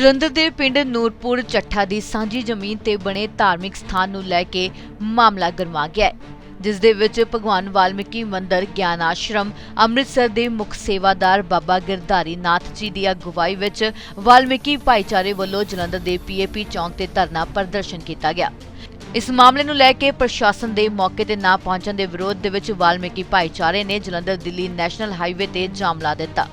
ਜਲੰਧਰ ਦੇ ਪਿੰਡ ਨੂਰਪੁਰ ਚੱਠਾ ਦੀ ਸਾਂਝੀ ਜ਼ਮੀਨ ਤੇ ਬਣੇ ਧਾਰਮਿਕ ਸਥਾਨ ਨੂੰ ਲੈ ਕੇ ਮਾਮਲਾ ਗਰਮਾ ਗਿਆ ਹੈ, ਜਿਸ ਦੇ ਵਿੱਚ ਭਗਵਾਨ ਵਾਲਮੀਕੀ ਮੰਦਿਰ, ਗਿਆਨ ਆਸ਼ਰਮ, ਅੰਮ੍ਰਿਤਸਰ ਦੇ ਮੁੱਖ ਸੇਵਾਦਾਰ ਬਾਬਾ ਗਿਰਧਾਰੀ ਨਾਥ ਜੀ ਦੀ ਅਗਵਾਈ ਵਿੱਚ ਵਾਲਮੀਕੀ ਭਾਈਚਾਰੇ ਵੱਲੋਂ ਜਲੰਧਰ ਦੇ ਪੀਏਪੀ ਚੌਂਕ ਤੇ ਧਰਨਾ ਪ੍ਰਦਰਸ਼ਨ ਕੀਤਾ ਗਿਆ। ਇਸ ਮਾਮਲੇ ਨੂੰ ਲੈ ਕੇ ਪ੍ਰਸ਼ਾਸਨ ਦੇ ਮੌਕੇ ਤੇ ਨਾ ਪਹੁੰਚਣ ਦੇ ਵਿਰੋਧ ਦੇ ਵਿੱਚ ਵਾਲਮੀਕੀ ਭਾਈਚਾਰੇ ਨੇ ਜਲੰਧਰ ਦਿੱਲੀ ਨੈਸ਼ਨਲ ਹਾਈਵੇ ਤੇ ਜਾਮ ਲਾ ਦਿੱਤਾ।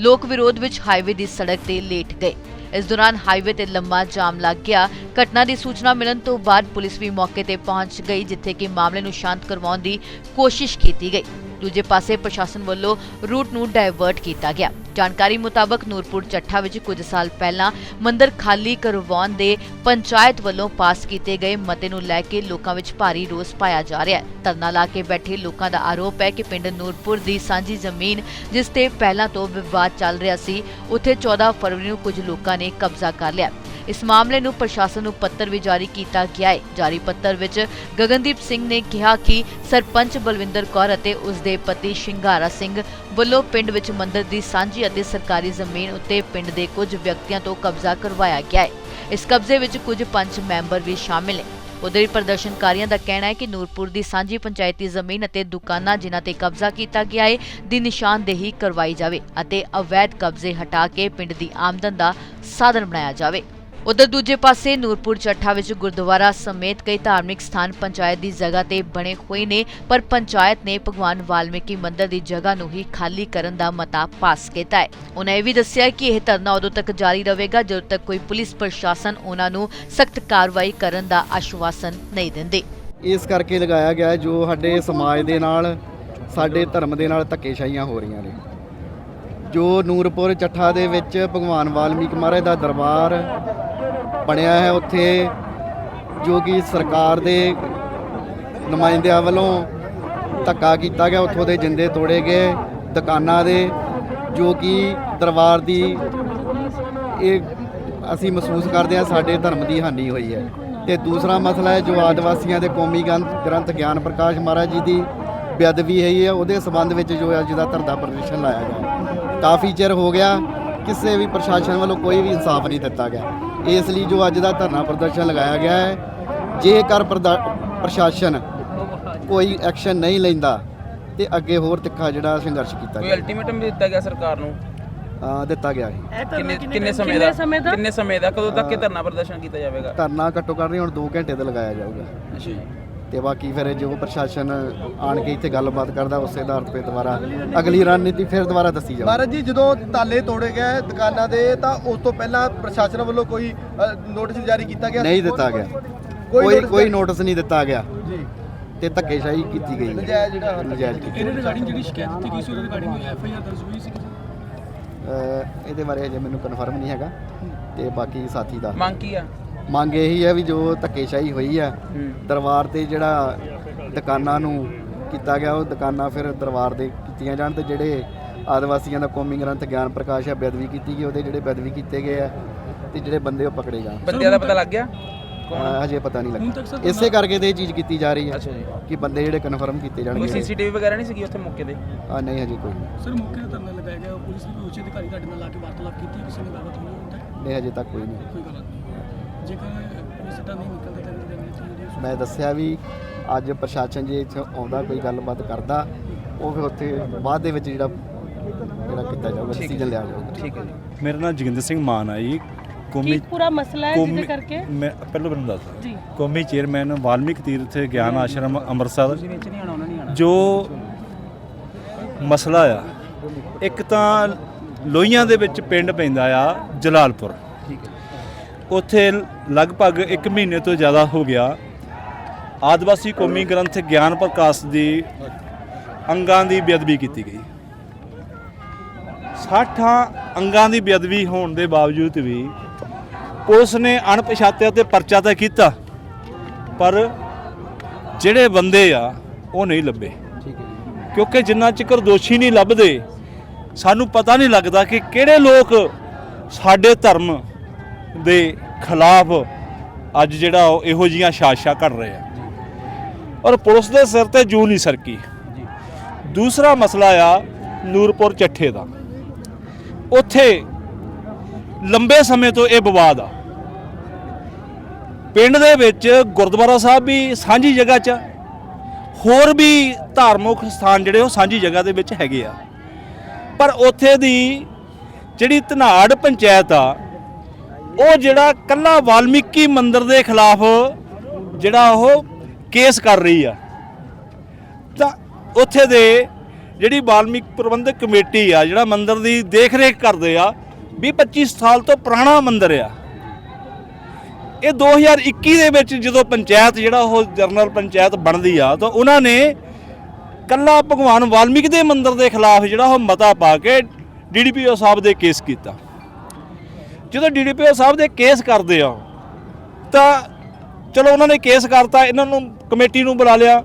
ਲੋਕ ਵਿਰੋਧ ਵਿੱਚ ਹਾਈਵੇ ਦੀ ਸੜਕ ਤੇ ਲੇਟ ਗਏ। ਇਸ ਦੌਰਾਨ ਹਾਈਵੇ ਤੇ ਲੰਮਾ ਜਾਮ ਲੱਗ ਗਿਆ। ਘਟਨਾ ਦੀ ਸੂਚਨਾ ਮਿਲਣ ਤੋਂ ਬਾਅਦ ਪੁਲਿਸ ਵੀ ਮੌਕੇ ਤੇ ਪਹੁੰਚ ਗਈ, ਜਿੱਥੇ ਕਿ ਮਾਮਲੇ ਨੂੰ ਸ਼ਾਂਤ ਕਰਵਾਉਣ ਦੀ ਕੋਸ਼ਿਸ਼ ਕੀਤੀ ਗਈ। ਦੂਜੇ ਪਾਸੇ ਪ੍ਰਸ਼ਾਸਨ ਵੱਲੋਂ ਰੂਟ ਨੂੰ ਡਾਇਵਰਟ ਕੀਤਾ ਗਿਆ। ਜਾਣਕਾਰੀ ਮੁਤਾਬਕ ਨੂਰਪੁਰ ਚੱਠਾ ਵਿੱਚ ਕੁਝ ਸਾਲ ਪਹਿਲਾਂ ਮੰਦਰ ਖਾਲੀ ਕਰਵਾਉਣ ਦੇ ਪੰਚਾਇਤ ਵੱਲੋਂ ਪਾਸ ਕੀਤੇ ਗਏ ਮਤੇ ਨੂੰ ਲੈ ਕੇ ਲੋਕਾਂ ਵਿੱਚ ਭਾਰੀ ਰੋਸ ਪਾਇਆ ਜਾ ਰਿਹਾ ਹੈ। ਧਰਨਾ ਲਾ ਕੇ ਬੈਠੇ ਲੋਕਾਂ ਦਾ ਆਰੋਪ ਹੈ ਕਿ ਪਿੰਡ ਨੂਰਪੁਰ ਦੀ ਸਾਂਝੀ ਜ਼ਮੀਨ ਜਿਸ ਤੇ ਪਹਿਲਾਂ ਤੋਂ ਵਿਵਾਦ ਚੱਲ ਰਿਹਾ ਸੀ, ਉੱਥੇ 14 ਫਰਵਰੀ ਨੂੰ ਕੁਝ ਲੋਕਾਂ ਨੇ ਕਬਜ਼ਾ ਕਰ ਲਿਆ। ਇਸ ਮਾਮਲੇ ਨੂੰ ਪ੍ਰਸ਼ਾਸਨ ਨੂੰ ਪੱਤਰ ਵੀ ਜਾਰੀ ਕੀਤਾ ਗਿਆ ਹੈ। ਜਾਰੀ ਪੱਤਰ ਵਿੱਚ ਗਗਨਦੀਪ ਸਿੰਘ ਨੇ ਕਿਹਾ ਕਿ ਸਰਪੰਚ ਬਲਵਿੰਦਰ ਕੌਰ ਅਤੇ ਉਸ ਦੇ ਪਤੀ ਸ਼ਿੰਗਾਰਾ ਸਿੰਘ ਵੱਲੋਂ ਪਿੰਡ ਵਿੱਚ ਮੰਦਰ ਦੀ ਸਾਂਝੀ ਅਤੇ ਸਰਕਾਰੀ ਜ਼ਮੀਨ ਉੱਤੇ ਪਿੰਡ ਦੇ ਕੁਝ ਵਿਅਕਤੀਆਂ ਤੋਂ ਕਬਜ਼ਾ ਕਰਵਾਇਆ ਗਿਆ ਹੈ। ਇਸ ਕਬਜ਼ੇ ਵਿੱਚ ਕੁਝ ਪੰਚ ਮੈਂਬਰ ਵੀ ਸ਼ਾਮਿਲ ਨੇ। ਉਧਰ ਪ੍ਰਦਰਸ਼ਨਕਾਰੀਆਂ ਦਾ ਕਹਿਣਾ ਹੈ ਕਿ ਨੂਰਪੁਰ ਦੀ ਸਾਂਝੀ ਪੰਚਾਇਤੀ ਜ਼ਮੀਨ ਅਤੇ ਦੁਕਾਨਾਂ ਜਿਨ੍ਹਾਂ ਤੇ ਕਬਜ਼ਾ ਕੀਤਾ ਗਿਆ ਹੈ ਦੀ ਨਿਸ਼ਾਨਦੇਹੀ ਕਰਵਾਈ ਜਾਵੇ ਅਤੇ ਅਵੈਧ ਕਬਜ਼ੇ ਹਟਾ ਕੇ ਪਿੰਡ ਦੀ ਆਮਦਨ ਦਾ ਸਾਧਨ ਬਣਾਇਆ ਜਾਵੇ। ਉਧਰ ਦੂਜੇ ਪਾਸੇ ਨੂਰਪੁਰ ਚੱਠਾ ਵਿੱਚ ਗੁਰਦੁਆਰਾ ਸਮੇਤ ਕਈ ਧਾਰਮਿਕ ਸਥਾਨ ਪੰਚਾਇਤ ਦੀ ਜਗ੍ਹਾ ਤੇ ਬਣੇ ਹੋਏ ਨੇ, ਪਰ ਪੰਚਾਇਤ ਨੇ ਭਗਵਾਨ ਵਾਲਮੀਕੀ ਮੰਦਿਰ ਦੀ ਜਗ੍ਹਾ ਨੂੰ ਹੀ ਖਾਲੀ ਕਰਨ ਦਾ ਮਤਾ ਪਾਸ ਕੀਤਾ ਹੈ। ਉਹਨਾਂ ਇਹ ਵੀ ਦੱਸਿਆ ਕਿ ਇਹ ਧਰਨਾ ਉਦੋਂ ਤੱਕ ਜਾਰੀ ਰਹੇਗਾ ਜਦੋਂ ਤੱਕ ਕੋਈ ਪੁਲਿਸ ਪ੍ਰਸ਼ਾਸਨ ਉਹਨਾਂ ਨੂੰ ਸਖਤ ਕਾਰਵਾਈ ਕਰਨ ਦਾ ਆਸ਼ਵਾਸਨ ਨਹੀਂ ਦਿੰਦੇ। ਇਸ ਕਰਕੇ ਲਗਾਇਆ ਗਿਆ ਜੋ ਸਾਡੇ ਸਮਾਜ ਦੇ ਨਾਲ, ਸਾਡੇ ਧਰਮ ਦੇ ਨਾਲ ਧੱਕੇਸ਼ਾਹੀਆਂ ਹੋ ਰਹੀਆਂ ਨੇ। ਜੋ ਨੂਰਪੁਰ ਚੱਠਾ ਦੇ ਵਿੱਚ ਭਗਵਾਨ ਵਾਲਮੀਕ ਮਹਾਰਾਜ ਦਾ ਦਰਬਾਰ ਬਣਿਆ ਹੈ ਉੱਥੇ, ਜੋ ਕਿ ਸਰਕਾਰ ਦੇ ਨੁਮਾਇੰਦਿਆਂ ਵੱਲੋਂ ਧੱਕਾ ਕੀਤਾ ਗਿਆ, ਉੱਥੋਂ ਦੇ ਜਿੰਦੇ ਤੋੜੇ ਗਏ, ਦੁਕਾਨਾਂ ਦੇ, ਜੋ ਕਿ ਦਰਬਾਰ ਦੀ ਇਹ ਅਸੀਂ ਮਹਿਸੂਸ ਕਰਦੇ ਹਾਂ ਸਾਡੇ ਧਰਮ ਦੀ ਹਾਨੀ ਹੋਈ ਹੈ। ਤੇ ਦੂਸਰਾ ਮਸਲਾ ਹੈ ਜੋ ਆਦਿਵਾਸੀਆਂ ਦੇ ਕੌਮੀ ਗ੍ਰੰਥ ਗ੍ਰੰਥ ਗਿਆਨ ਪ੍ਰਕਾਸ਼ ਮਹਾਰਾਜ ਜੀ ਦੀ ਬੇਅਦਬੀ ਹੈ, ਉਹਦੇ ਸਬੰਧ ਵਿੱਚ ਜੋ ਅੱਜ ਦਾ ਧਰਨਾ ਪ੍ਰਦਰਸ਼ਨ ਲਾਇਆ ਗਿਆ। ਕਾਫੀ ਚਿਰ ਹੋ ਗਿਆ, ਕਿਸੇ ਵੀ ਪ੍ਰਸ਼ਾਸਨ ਵੱਲੋਂ ਕੋਈ ਵੀ ਇਨਸਾਫ ਨਹੀਂ ਦਿੱਤਾ ਗਿਆ। ਇਸ ਲਈ ਜੋ ਅੱਜ ਦਾ ਧਰਨਾ ਪ੍ਰਦਰਸ਼ਨ ਲਗਾਇਆ ਗਿਆ ਹੈ ਜੇਕਰ ਪ੍ਰਸ਼ਾਸਨ ਕੋਈ ਐਕਸ਼ਨ ਨਹੀਂ ਲੈਂਦਾ ਤੇ ਅੱਗੇ ਹੋਰ ਤਿੱਖਾ ਜਿਹੜਾ ਸੰਘਰਸ਼ ਕੀਤਾ ਕੋਈ ਗਿਆ ਅਲਟੀਮੇਟਮ ਵੀ ਦਿੱਤਾ ਗਿਆ ਸਰਕਾਰ ਨੂੰ? ਦਿੱਤਾ ਗਿਆ ਹੈ ਕਿੰਨੇ ਕਿੰਨੇ ਸਮੇਂ ਦਾ? ਕਿੰਨੇ ਸਮੇਂ ਦਾ? ਕਦੋਂ ਤੱਕ ਇਹ ਧਰਨਾ ਪ੍ਰਦਰਸ਼ਨ ਕੀਤਾ ਜਾਵੇਗਾ? ਧਰਨਾ ਘੱਟੋ ਘੱਟ ਨਹੀਂ ਹੁਣ 2 ਘੰਟੇ ਤੇ ਲਗਾਇਆ ਜਾਊਗਾ। ਅੱਛਾ ਜੀ। ਤੇ ਬਾਕੀ ਫਿਰ ਜੋ ਪ੍ਰਸ਼ਾਸਨ ਆਣ ਕੇ ਇੱਥੇ ਗੱਲਬਾਤ ਕਰਦਾ ਉਸੇ ਆਧਾਰ ਤੇ ਦੁਬਾਰਾ ਅਗਲੀ ਰਣਨੀਤੀ ਫਿਰ ਦੁਬਾਰਾ ਦੱਸੀ ਜਾਊਗੀ ਮਹਾਰਾਜ ਜੀ ਜਦੋਂ ਤਾਲੇ ਤੋੜੇ ਗਏ ਦੁਕਾਨਾਂ ਦੇ ਤਾਂ ਉਸ ਤੋਂ ਪਹਿਲਾਂ ਪ੍ਰਸ਼ਾਸਨ ਵੱਲੋਂ ਕੋਈ ਨੋਟਿਸ ਜਾਰੀ ਕੀਤਾ ਗਿਆ? ਨਹੀਂ ਦਿੱਤਾ ਗਿਆ। ਕੋਈ ਕੋਈ ਨੋਟਿਸ ਨਹੀਂ? ਦਿੱਤਾ ਗਿਆ। ਜੀ। ਤੇ ਧੱਕੇਸ਼ਾਹੀ ਕੀਤੀ ਗਈ ਹੈ। ਨਜਾਇਜ਼ ਜਿਹੜਾ ਹੱਥ ਨਜਾਇਜ਼ ਕੀਤੀ। ਇਹਦੇ ਰਿਗਾਰਡਿੰਗ ਜਿਹੜੀ ਸ਼ਿਕਾਇਤ ਦਿੱਤੀ ਗਈ ਸੀ ਉਹਦੇ ਰਿਗਾਰਡਿੰਗ ਐਫ ਆਈ ਆਰ ਦਰਜ ਹੋਈ ਸੀ ਅ, ਇਹਦੇ ਬਾਰੇ ਅਜੇ ਮੈਨੂੰ ਕਨਫਰਮ ਨਹੀਂ ਹੈਗਾ। ਤੇ ਬਾਕੀ ਸਾਥੀ ਦਾ। ਮੰਗ ਕੀ ਆ? ਮੰਗ ਇਹੀ ਹੈ ਵੀ ਜੋ ਧੱਕੇਸ਼ਾਹੀ ਹੋਈ ਹੈ ਹੂੰ। ਦਰਬਾਰ ਤੇ ਜਿਹੜਾ ਦੁਕਾਨਾਂ ਨੂੰ ਕੀਤਾ ਗਿਆ ਉਹ ਦੁਕਾਨਾਂ ਫਿਰ ਦਰਬਾਰ ਦੇ ਕੀਤੀਆਂ ਜਾਣ ਤੇ ਜਿਹੜੇ ਆਦਿਵਾਸੀਆਂ ਦਾ ਕੌਮੀ ਗ੍ਰੰਥ ਗਿਆਨ ਪ੍ਰਕਾਸ਼ ਹੈ ਬੇਅਦਬੀ ਕੀਤੀ ਗਈ ਉਹਦੇ ਜਿਹੜੇ ਬੇਅਦਬੀ ਕੀਤੇ ਗਏ ਆ ਤੇ ਜਿਹੜੇ ਬੰਦੇ ਉਹ ਪਕੜੇ ਜਾਣ। ਬੰਦਿਆਂ ਦਾ ਪਤਾ ਲੱਗ ਗਿਆ? ਅ, ਹਜੇ ਪਤਾ ਨਹੀਂ ਹੁਣ ਤੱਕ ਸਰ ਲੱਗਾ ਇਸੇ ਕਰਕੇ ਤੇ ਇਹ ਚੀਜ਼ ਕੀਤੀ ਜਾ ਰਹੀ ਹੈ ਅੱਛਾ ਜੀ। ਕਿ ਬੰਦੇ ਜਿਹੜੇ ਕਨਫਰਮ ਕੀਤੇ ਕੋਈ ਜਾਣਗੇ ਸੀਸੀਟੀਵੀ ਵਗੈਰਾ ਨਹੀਂ ਸੀਗੀ ਉੱਥੇ ਮੌਕੇ ਤੇ? ਆ ਨਹੀਂ ਹਜੇ ਕੋਈ ਨਹੀਂ। ਸਰ ਮੌਕੇ ਤੇ ਧਰਨਾ ਲਗਾਇਆ ਗਿਆ ਪੁਲਿਸ ਵੀ ਉੱਚ ਅਧਿਕਾਰੀ ਤੁਹਾਡੇ ਨਾਲ ਲਾ ਕੇ ਵਾਰਤਾਲਾਪ ਕੀਤੀ ਕਿਸੇ ਨੇ ਗੱਲਬਾਤ ਹੋਈ ਨਹੀਂ ਹਜੇ ਤੱਕ ਕੋਈ ਨਹੀਂ। ਕੋਈ ਗੱਲ ਨਹੀਂ। ਜੇਕਰ ਪੁਲਿਸ ਦਾ ਨਹੀਂ ਨਿਕਲਦਾ ਤਾਂ ਫਿਰ ਜਿਹੜੀ ਮੈਂ ਦੱਸਿਆ ਵੀ ਅੱਜ ਪ੍ਰਸ਼ਾਸਨ ਜੇ ਇੱਥੇ ਆਉਂਦਾ ਕੋਈ ਗੱਲਬਾਤ ਕਰਦਾ ਉਹ ਫਿਰ ਉੱਥੇ ਬਾਅਦ ਦੇ ਵਿੱਚ ਜਿਹੜਾ ਜਿਹੜਾ ਕੀਤਾ ਜਾਊਗਾ ਡਿਸੀਜਨ ਲਿਆ ਜਾਊਗਾ। ਠੀਕ ਹੈ ਜੀ। ਮੇਰਾ ਨਾਮ ਜੋਗਿੰਦਰ ਸਿੰਘ ਮਾਨ ਹੈ ਜੀ। ਕੌਮੀ ਕੀ ਪੂਰਾ ਮਸਲਾ ਹੈ ਜਿਹਦੇ ਕਰਕੇ? ਮੈਂ ਪਹਿਲਾਂ ਮੈਨੂੰ ਦੱਸਦਾ ਜੀ। ਕੌਮੀ ਚੇਅਰਮੈਨ ਵਾਲਮੀਕ ਤੀਰਥ ਗਿਆਨ ਆਸ਼ਰਮ ਅੰਮ੍ਰਿਤਸਰ। ਵਿੱਚ ਨਹੀਂ ਆਣਾ ਉਹਨਾਂ ਨਹੀਂ ਆਣਾ ਜੋ ਮਸਲਾ ਆ ਇੱਕ ਤਾਂ ਲੋਹੀਆਂ ਦੇ ਵਿੱਚ ਪਿੰਡ ਪੈਂਦਾ ਆ ਜਲਾਲਪੁਰ। ਠੀਕ ਹੈ। ਉੱਥੇ ਲਗਭਗ 1 ਮਹੀਨੇ ਤੋਂ ਜ਼ਿਆਦਾ ਹੋ ਗਿਆ। ਆਦਿਵਾਸੀ ਕੌਮੀ ਗ੍ਰੰਥ ਗਿਆਨ ਪ੍ਰਕਾਸ਼ ਦੀ ਅੰਗਾਂ ਦੀ ਬੇਅਦਬੀ ਕੀਤੀ ਗਈ। 60 ਅੰਗਾਂ ਦੀ ਬੇਅਦਬੀ ਹੋਣ ਦੇ ਬਾਵਜੂਦ ਵੀ ਪੁਲਿਸ ਨੇ ਅਣਪਛਾਤਿਆਂ ਤੇ ਪਰਚਾ ਤਾਂ ਕੀਤਾ ਪਰ ਜਿਹੜੇ ਬੰਦੇ ਆ ਉਹ ਨਹੀਂ ਲੱਭੇ। ਕਿਉਂਕਿ ਜਿੰਨਾ ਚਿਕਰ ਦੋਸ਼ੀ ਨਹੀਂ ਲੱਭਦੇ ਸਾਨੂੰ ਪਤਾ ਨਹੀਂ ਲੱਗਦਾ ਕਿ ਕਿਹੜੇ ਲੋਕ ਸਾਡੇ ਧਰਮ ਦੇ ਖਿਲਾਫ ਅੱਜ ਜਿਹੜਾ ਉਹ ਇਹੋ ਜੀਆਂ ਸਾਜ਼ਿਸ਼ਾਂ ਕਰ ਰਹੇ ਆ। ਔਰ ਪੁਲਿਸ ਦੇ ਸਿਰ ਤੇ ਜੂ ਨਹੀਂ ਸਰਕੀ। ਦੂਸਰਾ ਮਸਲਾ ਆ ਨੂਰਪੁਰ ਚੱਠੇ ਦਾ। ਉੱਥੇ ਲੰਬੇ ਸਮੇਂ ਤੋਂ ਇਹ ਵਿਵਾਦ ਆ। ਪਿੰਡ ਦੇ ਵਿੱਚ ਗੁਰਦੁਆਰਾ ਸਾਹਿਬ ਵੀ ਸਾਂਝੀ ਜਗ੍ਹਾ 'ਚ ਆ। ਹੋਰ ਵੀ ਧਾਰਮਿਕ ਸਥਾਨ ਜਿਹੜੇ ਉਹ ਸਾਂਝੀ ਜਗ੍ਹਾ ਦੇ ਵਿੱਚ ਹੈਗੇ ਆ। ਪਰ ਉੱਥੇ ਦੀ ਜਿਹੜੀ ਧਨਾੜ ਪੰਚਾਇਤ ਆ ਉਹ ਜਿਹੜਾ ਕੱਲਾ ਵਾਲਮੀਕੀ ਮੰਦਿਰ ਦੇ ਖਿਲਾਫ ਜਿਹੜਾ ਉਹ ਕੇਸ ਕਰ ਰਹੀ ਆ। ਤਾਂ ਉੱਥੇ ਦੇ ਜਿਹੜੀ ਵਾਲਮੀਕ ਪ੍ਰਬੰਧਕ ਕਮੇਟੀ ਆ, ਜਿਹੜਾ ਮੰਦਿਰ ਦੀ ਦੇਖ ਰੇਖ ਕਰਦੇ ਆ 20 25 ਸਾਲ ਤੋਂ ਪੁਰਾਣਾ ਮੰਦਿਰ ਆ। ਇਹ 2021 ਦੇ ਵਿੱਚ ਜਦੋਂ ਪੰਚਾਇਤ ਜਿਹੜਾ ਉਹ ਜਨਰਲ ਪੰਚਾਇਤ ਬਣਦੀ ਆ, ਤਾਂ ਉਹਨਾਂ ਨੇ ਕੱਲਾ ਭਗਵਾਨ ਵਾਲਮੀਕ ਦੇ ਮੰਦਿਰ ਦੇ ਖਿਲਾਫ ਜਿਹੜਾ ਉਹ ਮਤਾ ਪਾ ਕੇ ਡੀਡੀਪੀਓ ਸਾਹਿਬ ਦੇ ਕੇਸ ਕੀਤਾ। ਜਦੋਂ ਡੀਡੀਪੀਓ ਸਾਹਿਬ ਦੇ ਕੇਸ ਕਰਦੇ ਆ, ਤਾਂ ਚਲੋ ਉਹਨਾਂ ਨੇ ਕੇਸ ਕਰਤਾ, ਇਹਨਾਂ ਨੂੰ ਕਮੇਟੀ ਨੂੰ ਬੁਲਾ ਲਿਆ।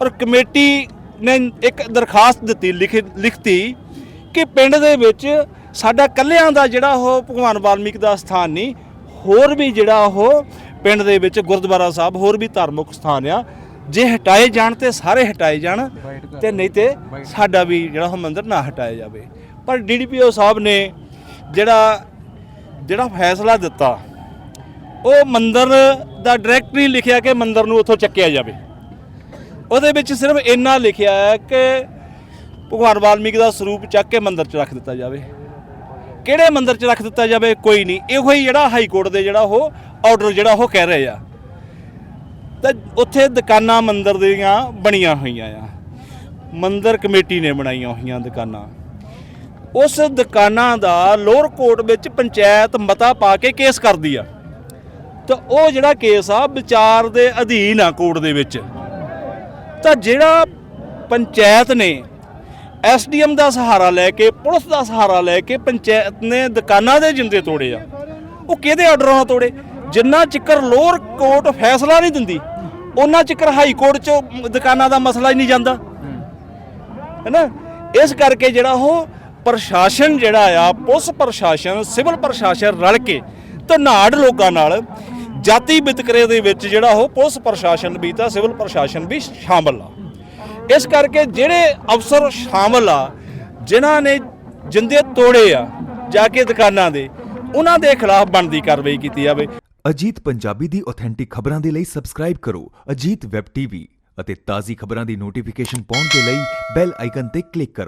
ਔਰ ਕਮੇਟੀ ਨੇ ਇੱਕ ਦਰਖਾਸਤ ਦਿੱਤੀ, ਲਿਖ, ਲਿਖਤੀ ਕਿ ਪਿੰਡ ਦੇ ਵਿੱਚ ਸਾਡਾ ਕੱਲਿਆਂ ਦਾ ਜਿਹੜਾ ਉਹ ਭਗਵਾਨ ਵਾਲਮੀਕ ਦਾ ਸਥਾਨ ਨਹੀਂ, ਹੋਰ ਵੀ ਜਿਹੜਾ ਉਹ ਪਿੰਡ ਦੇ ਵਿੱਚ ਗੁਰਦੁਆਰਾ ਸਾਹਿਬ, ਹੋਰ ਵੀ ਧਾਰਮਿਕ ਸਥਾਨ ਆ। ਜੇ ਹਟਾਏ ਜਾਣ ਤੇ ਸਾਰੇ ਹਟਾਏ ਜਾਣ ਤੇ ਨਹੀਂ ਤੇ ਸਾਡਾ ਵੀ ਜਿਹੜਾ ਉਹ ਮੰਦਿਰ ਨਾ ਹਟਾਇਆ ਜਾਵੇ। ਪਰ ਡੀਡੀਪੀਓ ਸਾਹਿਬ ਨੇ ਜਿਹੜਾ ਜਿਹੜਾ ਫੈਸਲਾ ਦਿੱਤਾ, ਉਹ ਮੰਦਰ ਦਾ ਡਾਇਰੈਕਟ ਡਾਇਰੈਕਟਰੀ ਲਿਖਿਆ ਕਿ ਮੰਦਰ ਨੂੰ ਉੱਥੋਂ ਚੱਕਿਆ ਜਾਵੇ। ਉਹਦੇ ਵਿੱਚ ਸਿਰਫ ਇੰਨਾ ਲਿਖਿਆ ਹੈ ਕਿ ਭਗਵਾਨ ਵਾਲਮੀਕ ਦਾ ਸਰੂਪ ਚੱਕ ਕੇ ਮੰਦਰ 'ਚ ਰੱਖ ਦਿੱਤਾ ਜਾਵੇ। ਕਿਹੜੇ ਮੰਦਰ 'ਚ ਰੱਖ ਦਿੱਤਾ ਜਾਵੇ, ਕੋਈ ਨਹੀਂ। ਇਹੋ ਹੀ ਜਿਹੜਾ ਹਾਈ ਕੋਰਟ ਦੇ ਜਿਹੜਾ ਉਹ ਆਰਡਰ ਜਿਹੜਾ ਉਹ ਕਹਿ ਰਹੇ ਆ। ਤਾਂ ਉੱਥੇ ਦੁਕਾਨਾਂ ਮੰਦਰ ਦੀਆਂ ਬਣੀਆਂ ਹੋਈਆਂ ਆ। ਮੰਦਰ ਕਮੇਟੀ ਨੇ ਬਣਾਈਆਂ ਹੋਈਆਂ ਦੁਕਾਨਾਂ। ਉਸ ਦੁਕਾਨਾਂ ਦਾ ਲੋਅਰ ਕੋਰਟ ਵਿੱਚ ਪੰਚਾਇਤ ਮਤਾ ਪਾ ਕੇ ਕੇਸ ਕਰਦੀ ਆ। ਤਾਂ ਉਹ ਜਿਹੜਾ ਕੇਸ ਆ ਵਿਚਾਰ ਦੇ ਅਧੀਨ ਆ ਕੋਰਟ ਦੇ ਵਿੱਚ। ਤਾਂ ਜਿਹੜਾ ਪੰਚਾਇਤ ਨੇ ਐਸਡੀਐਮ ਦਾ ਸਹਾਰਾ ਲੈ ਕੇ, ਪੁਲਿਸ ਦਾ ਸਹਾਰਾ ਲੈ ਕੇ ਪੰਚਾਇਤ ਨੇ ਦੁਕਾਨਾਂ ਦੇ ਜਿੰਦੇ ਤੋੜੇ ਆ। ਉਹ ਕਿਹਦੇ ਆਰਡਰਾਂ ਨਾਲ ਤੋੜੇ? ਜਿੰਨਾ ਚਿਕਰ ਲੋਅਰ ਕੋਰਟ ਫੈਸਲਾ ਨਹੀਂ ਦਿੰਦੀ ਉਹਨਾਂ ਚਿਕਰ ਹਾਈ ਕੋਰਟ 'ਚ ਦੁਕਾਨਾਂ ਦਾ ਮਸਲਾ ਹੀ ਨਹੀਂ ਜਾਂਦਾ। ਹੈਨਾ? ਇਸ ਕਰਕੇ ਜਿਹੜਾ ਉਹ ਪ੍ਰਸ਼ਾਸਨ ਜਿਹੜਾ ਆ, ਪੁਲਿਸ ਪ੍ਰਸ਼ਾਸਨ, ਸਿਵਲ ਪ੍ਰਸ਼ਾਸਨ ਰਲ ਕੇ ਧਨਾੜ ਲੋਕਾਂ ਨਾਲ ਜਾਤੀ ਵਿਤਕਰੇ ਦੇ ਵਿੱਚ ਜਿਹੜਾ ਉਹ ਪੁਲਿਸ ਪ੍ਰਸ਼ਾਸਨ ਵੀ ਤਾਂ ਸਿਵਲ ਪ੍ਰਸ਼ਾਸਨ ਵੀ ਸ਼ਾਮਲ ਆ। ਇਸ ਕਰਕੇ ਜਿਹੜੇ ਅਫਸਰ ਸ਼ਾਮਲ ਆ, ਜਿਨ੍ਹਾਂ ਨੇ ਜਿੰਦੇ ਤੋੜੇ ਆ ਜਾ ਕੇ ਦੁਕਾਨਾਂ ਦੇ, ਉਹਨਾਂ ਦੇ ਖਿਲਾਫ ਬਣਦੀ ਕਾਰਵਾਈ ਕੀਤੀ ਜਾਵੇ। ਅਜੀਤ ਪੰਜਾਬੀ ਦੀ ਆਥੈਂਟਿਕ ਖਬਰਾਂ ਦੇ ਲਈ ਸਬਸਕ੍ਰਾਈਬ ਕਰੋ ਅਜੀਤ ਵੈਬ ਟੀਵੀ ਅਤੇ ਤਾਜ਼ੀ ਖਬਰਾਂ ਦੀ ਨੋਟੀਫਿਕੇਸ਼ਨ ਪਾਉਣ ਦੇ ਲਈ ਬੈਲ ਆਈਕਨ ਤੇ ਕਲਿੱਕ ਕਰੋ।